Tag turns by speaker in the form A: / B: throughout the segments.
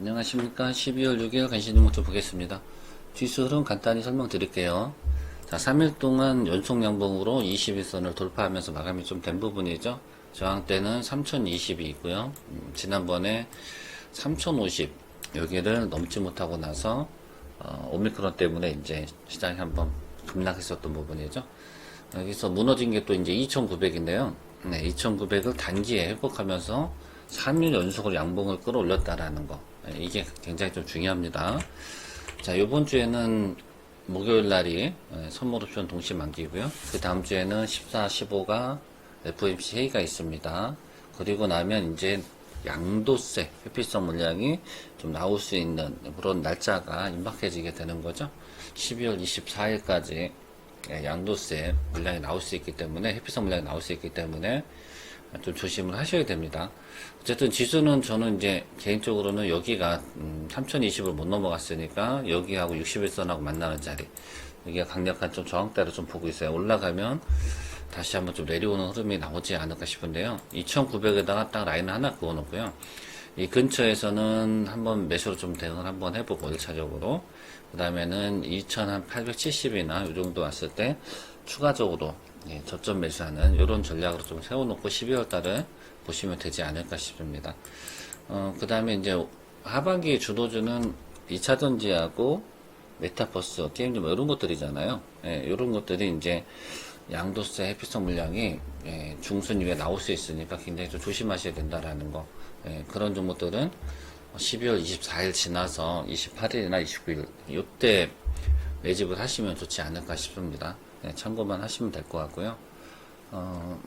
A: 안녕하십니까. 12월 6일 간신주목주 보겠습니다. 지수 흐름 간단히 설명드릴게요. 자, 3일 동안 연속 양봉으로 21선을 돌파하면서 마감이 좀 된 부분이죠. 저항대는 3020이 있고요. 음, 지난번에 3050 여기를 넘지 못하고 나서 어, 오미크론 때문에 이제 시장이 한번 급락했었던 부분이죠. 여기서 무너진 게 또 이제 2,900인데요. 네, 2,900을 단기에 회복하면서 3일 연속으로 양봉을 끌어올렸다라는 거. 네, 이게 굉장히 좀 중요합니다. 자, 요번 주에는 목요일 날이 네, 선물 옵션 동시 만기고요. 그 다음 주에는 14, 15가 FOMC 회의가 있습니다. 그리고 나면 이제 양도세, 회피성 물량이 좀 나올 수 있는 그런 날짜가 임박해지게 되는 거죠. 12월 24일까지 예, 양도세 물량이 나올 수 있기 때문에 회피성 물량이 나올 수 있기 때문에 좀 조심을 하셔야 됩니다. 어쨌든 지수는 저는 이제 개인적으로는 여기가 음, 3020을 못 넘어갔으니까 여기하고 61선하고 만나는 자리 여기가 강력한 좀 저항대로 좀 보고 있어요. 올라가면 다시 한번 좀 내려오는 흐름이 나오지 않을까 싶은데요. 2900에다가 딱 라인을 하나 그어놓고요. 이 근처에서는 한번 매수로 좀 대응을 한번 해보고 1차적으로 그 다음에는 2870이나 이 정도 왔을 때 추가적으로 예, 저점 매수하는 이런 전략으로 좀 세워놓고 12월 달에 보시면 되지 않을까 싶습니다. 어, 그 다음에 이제 하반기 주도주는 2차전지하고 메타버스, 게임즈 뭐 이런 것들이잖아요. 예, 이런 것들이 이제 양도세 회피성 물량이 예, 중순 이후에 나올 수 있으니까 굉장히 좀 조심하셔야 된다라는 거. 예, 그런 종목들은 12월 24일 지나서 28일이나 29일 이때 매집을 하시면 좋지 않을까 싶습니다. 네, 참고만 하시면 될 것 같고요. 어,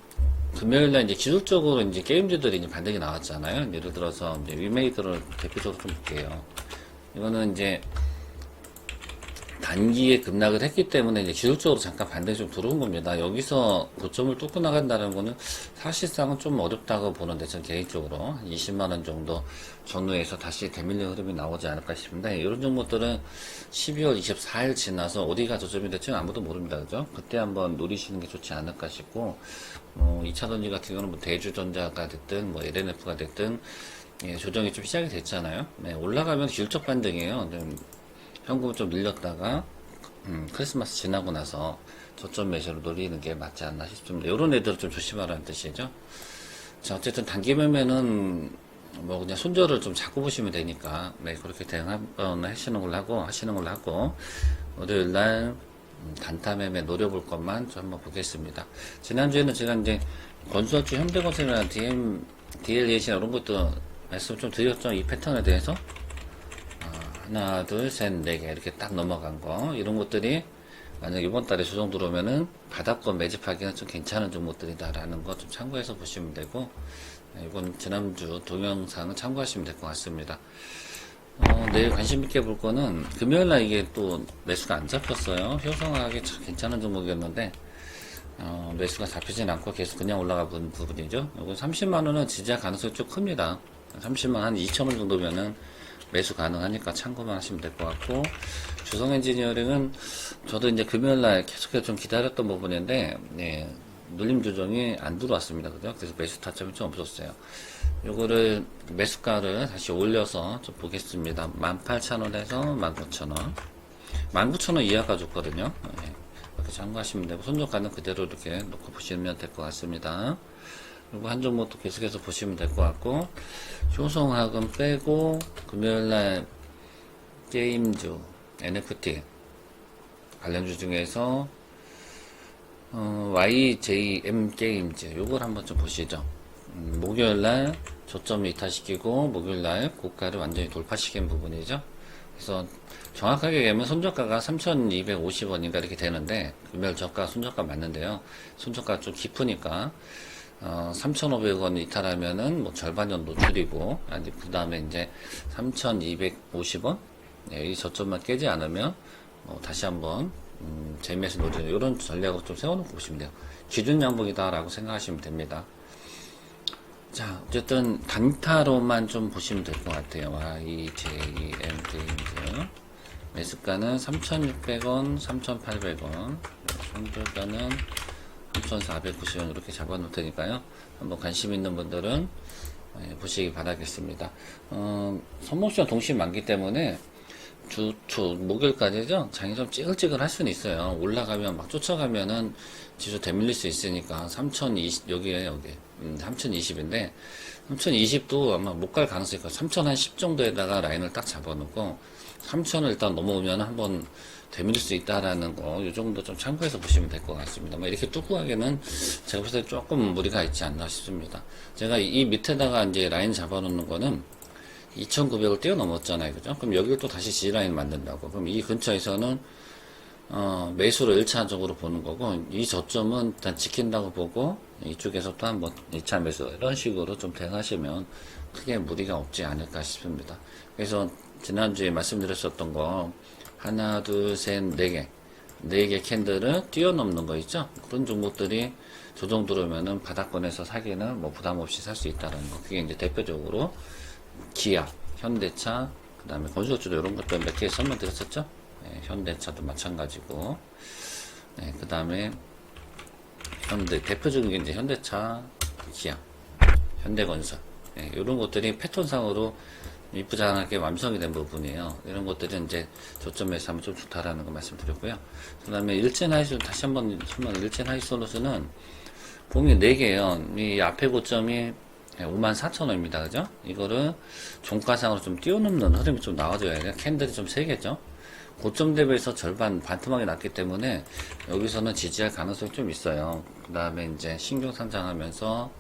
A: 금요일날 이제 기술적으로 이제 게임즈들이 이제 반등이 나왔잖아요. 예를 들어서 이제 위메이드를 대표적으로 좀 볼게요. 이거는 이제 단기에 급락을 했기 때문에 이제 기술적으로 잠깐 반등이 좀 들어온 겁니다. 여기서 고점을 뚫고 나간다는 거는 사실상은 좀 어렵다고 보는데 전 개인적으로 한 20만원 정도 전후에서 다시 대밀리 흐름이 나오지 않을까 싶습니다. 이런 종목들은 12월 24일 지나서 어디가 저점이 될지는 아무도 모릅니다. 그죠? 그때 한번 노리시는 게 좋지 않을까 싶고, 뭐 2차 전지 같은 경우는 뭐 대주전자가 됐든 뭐 LNF가 됐든 예, 조정이 좀 시작이 됐잖아요. 네, 올라가면 기술적 반등이에요. 좀 현금을 좀 늘렸다가 음, 크리스마스 지나고 나서 저점 매수로 노리는 게 맞지 않나 싶습니다. 이런 애들을 좀 조심하라는 뜻이죠. 자, 어쨌든 단기 매매는 뭐 그냥 손절을 좀 잡고 보시면 되니까 네, 그렇게 대응 한번 하시는 걸로 하고 하시는 걸로 하고 월요일 날 음, 단타 매매 노려볼 것만 좀 한번 보겠습니다. 지난주에는 제가 이제 건설주 현대건설이나 DM, DLEC나 이런 것도 말씀 좀 드렸죠. 이 패턴에 대해서. 하나, 둘, 셋, 네 개 이렇게 딱 넘어간 거 이런 것들이 만약 이번 달에 조정 들어오면은 바닥권 매집하기는 좀 괜찮은 종목들이다라는 거 좀 참고해서 보시면 되고 네, 이건 지난주 동영상을 참고하시면 될 것 같습니다. 어, 내일 관심 있게 볼 거는 금요일 날 이게 또 매수가 안 잡혔어요. 효성하게 참 괜찮은 종목이었는데 어, 매수가 잡히진 않고 계속 그냥 올라가 본 부분이죠. 이건 30만 원은 지지할 가능성이 좀 큽니다. 30만 한 2천 원 정도면은 매수 가능하니까 참고만 하시면 될 것 같고 주성 엔지니어링은 저도 이제 금요일날 계속해서 좀 기다렸던 부분인데 네, 눌림 조정이 안 들어왔습니다. 그죠? 그래서 매수 타점이 좀 없었어요. 요거를 매수가를 다시 올려서 좀 보겠습니다. 18,000원에서 19,000원 19,000원 이하가 좋거든요. 네, 이렇게 참고하시면 되고 손절가는 그대로 이렇게 놓고 보시면 될 것 같습니다. 그리고 한 종목도 계속해서 보시면 될 것 같고 효성학은 빼고 금요일날 게임주 NFT 관련주 중에서 어, YJM 게임즈 요걸 한번 좀 보시죠. 음, 목요일날 저점을 이탈시키고 목요일날 고가를 완전히 돌파시킨 부분이죠. 그래서 정확하게 얘기하면 손저가가 3,250원인가 이렇게 되는데 금요일 저가 손저가 맞는데요. 손저가 좀 깊으니까 어, 3,500원 이탈하면은 뭐 절반 정도 줄이고, 아니, 그 다음에 이제 3,250원? 네, 이 저점만 깨지 않으면, 어, 다시 한번, 음, 재미에서 노리는 이런 전략을 좀 세워놓고 보시면 돼요. 기준 양봉이다라고 생각하시면 됩니다. 자, 어쨌든 단타로만 좀 보시면 될 것 같아요. YJM 게임즈. 매수가는 3,600원, 3,800원. 손절가는 3,490원 이렇게 잡아 놓을 테니까요. 한번 관심 있는 분들은 예, 보시기 바라겠습니다. 어, 선목시와 동시 만기 때문에 주, 주, 목요일까지죠? 장이 좀 찌글찌글 할 수는 있어요. 올라가면 막 쫓아가면은 지수 되밀릴 수 있으니까 3020, 여기에 여기. 음, 3020인데, 3020도 아마 못 갈 가능성이 있고, 3010 정도에다가 라인을 딱 잡아놓고, 3000을 일단 넘어오면 한번 되밀릴 수 있다라는 거, 이 정도 좀 참고해서 보시면 될 것 같습니다. 뭐 이렇게 뚜고 하기는 제가 봤을 때 조금 무리가 있지 않나 싶습니다. 제가 이 밑에다가 이제 라인 잡아놓는 거는 2,900을 뛰어넘었잖아요. 그죠? 그럼 여기를 또 다시 G라인 만든다고. 그럼 이 근처에서는, 어, 매수를 1차적으로 보는 거고, 이 저점은 일단 지킨다고 보고, 이쪽에서 또 한번 2차 매수, 이런 식으로 좀 대응하시면 크게 무리가 없지 않을까 싶습니다. 그래서 지난주에 말씀드렸었던 거, 하나, 둘, 셋, 네 개. 네 개 캔들을 뛰어넘는 거 있죠? 그런 종목들이 저 정도로면은 바닥권에서 사기는 뭐 부담 없이 살 수 있다는 거. 그게 이제 대표적으로 기아, 현대차, 그 다음에 건설주도 이런 것들 몇개 설명드렸었죠? 네, 현대차도 마찬가지고, 네, 그 다음에 현대, 대표적인 게 이제 현대차, 기아, 현대건설, 네, 이런 것들이 패턴상으로 이쁘장하게 완성이 된 부분이에요. 이런 것들은 이제 저점에서 하면 좀 좋다라는 거 말씀드렸고요. 그 다음에 일젠 하이솔, 다시 한번 설명, 일젠 하이솔로스는 보면 4개예요. 이 앞에 고점이 54,000원입니다. 그죠? 이거를 종가상으로 좀 뛰어넘는 흐름이 좀 나와줘야 돼요. 캔들이 좀 세겠죠? 고점 대비해서 절반 반토막이 났기 때문에 여기서는 지지할 가능성이 좀 있어요. 그 다음에 이제 신경 상장하면서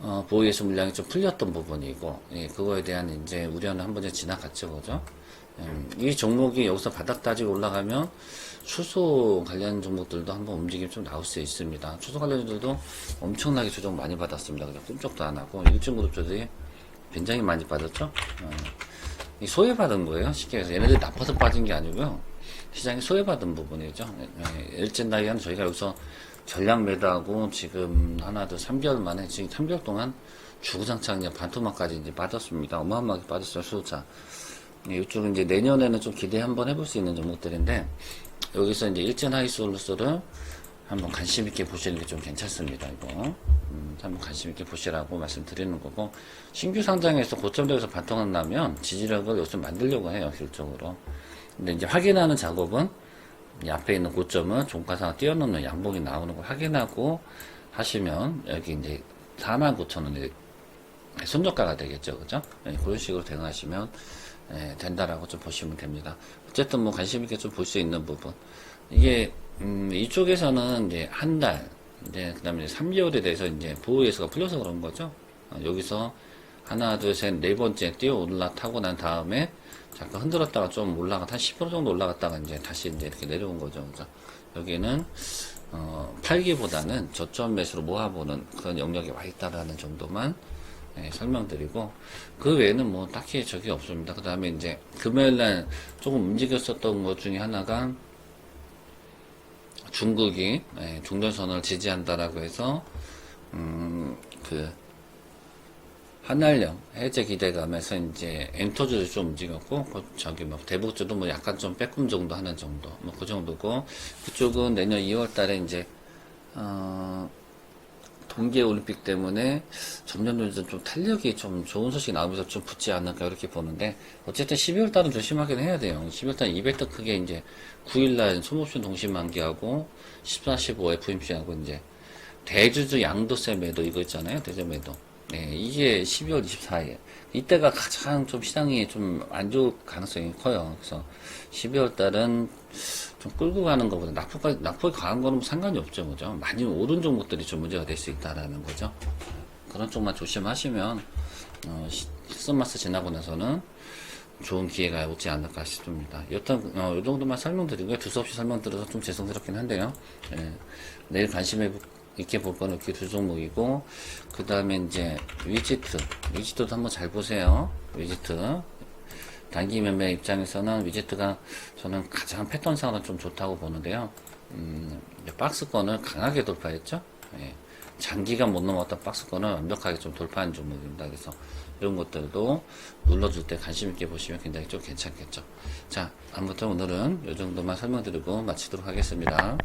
A: 어, 보유예수 물량이 좀 풀렸던 부분이고, 예, 그거에 대한 이제 우려는 한 번에 지나갔죠, 그죠? 음, 이 종목이 여기서 바닥 따지고 올라가면 수소 관련 종목들도 한번 움직임 좀 나올 수 있습니다. 수소 관련주들도 엄청나게 조정 많이 받았습니다. 그죠? 꿈쩍도 안 하고, 일중그룹주들이 굉장히 많이 빠졌죠? 어, 이 소외받은 거예요. 쉽게 해서 얘네들이 나빠서 빠진 게 아니고요. 시장이 소외받은 부분이죠. 예, 일진 다이한 저희가 여기서 전량 매도하고 지금 하나, 둘, 3개월 만에 지금 3개월 동안 주구장창 반토막까지 이제 빠졌습니다. 어마어마하게 빠졌어요, 수요자. 예, 이쪽은 이제 내년에는 좀 기대 한번 해볼 수 있는 종목들인데, 여기서 이제 일진 하이솔루스를 한번 관심 있게 보시는 게 좀 괜찮습니다, 이거. 음, 한번 관심 있게 보시라고 말씀드리는 거고, 신규 상장에서 고점대에서 반통을 나면 지지력을 요즘 만들려고 해요, 실적으로. 근데 이제 확인하는 작업은 이 앞에 있는 고점은 종가상 뛰어넘는 양봉이 나오는 걸 확인하고 하시면 여기 이제 49,000원에 손절가가 되겠죠. 그죠? 네, 그런 식으로 대응하시면 예, 된다라고 좀 보시면 됩니다. 어쨌든 뭐 관심 있게 좀 볼 수 있는 부분. 이게 음, 이쪽에서는 이제 한 달, 이제 그다음에 3개월에 대해서 이제 보호 예수가 풀려서 그런 거죠. 어, 여기서 하나, 둘, 셋, 네 번째 뛰어 올라타고 난 다음에 잠깐 흔들었다가 좀 올라가 한10% 정도 올라갔다가 이제 다시 이제 이렇게 내려온 거죠. 그죠? 여기는 어, 팔기보다는 저점 매수로 모아보는 그런 영역이 와 있다라는 정도만 예, 설명드리고 그 외에는 뭐 딱히 적이 없습니다. 그 다음에 이제 금요일날 조금 움직였었던 것 중에 하나가 중국이 예, 중전선을 지지한다라고 해서 음 그 한알령 해제 기대감에서 이제 엔터주도 좀 움직였고 그 저기 뭐 대북주도 뭐 약간 좀 빼꼼 정도 하는 정도 뭐 그 정도고 그쪽은 내년 2월달에 이제 어 동계 올림픽 때문에 점점 점점 좀 탄력이 좀 좋은 소식이 나오면서 좀 붙지 않을까 이렇게 보는데 어쨌든 12월 달은 조심하긴 해야 돼요. 12월 달 200도 크게 이제 9일 날 소모품 동시 만기하고 14, 15 FMC하고 이제 대주주 양도세 매도 이거 있잖아요. 대주 매도. 네, 이게 12월 24일. 이때가 가장 좀 시장이 좀 안 좋을 가능성이 커요. 그래서 12월 달은 좀 끌고 가는 것보다 낙폭까지, 낙폭이 강한 거는 뭐 상관이 없죠. 그죠? 많이 오른 종목들이 좀 문제가 될 수 있다라는 거죠. 그런 쪽만 조심하시면, 어, 크리스마스 지나고 나서는 좋은 기회가 오지 않을까 싶습니다. 여튼, 어, 이 정도만 설명드리고요. 두서없이 설명드려서 좀 죄송스럽긴 한데요. 예, 내일 관심에 있게 볼 거는 이렇게 두 종목이고, 그 다음에 이제 위지트. 위지트도 한번 잘 보세요. 위지트. 단기 매매 입장에서는 위지트가 저는 가장 패턴상으로 좀 좋다고 보는데요. 음, 박스권을 강하게 돌파했죠. 예. 장기간 못 넘었던 박스권을 완벽하게 좀 돌파한 종목입니다. 그래서 이런 것들도 눌러줄 때 관심 있게 보시면 굉장히 좀 괜찮겠죠. 자, 아무튼 오늘은 이 정도만 설명드리고 마치도록 하겠습니다.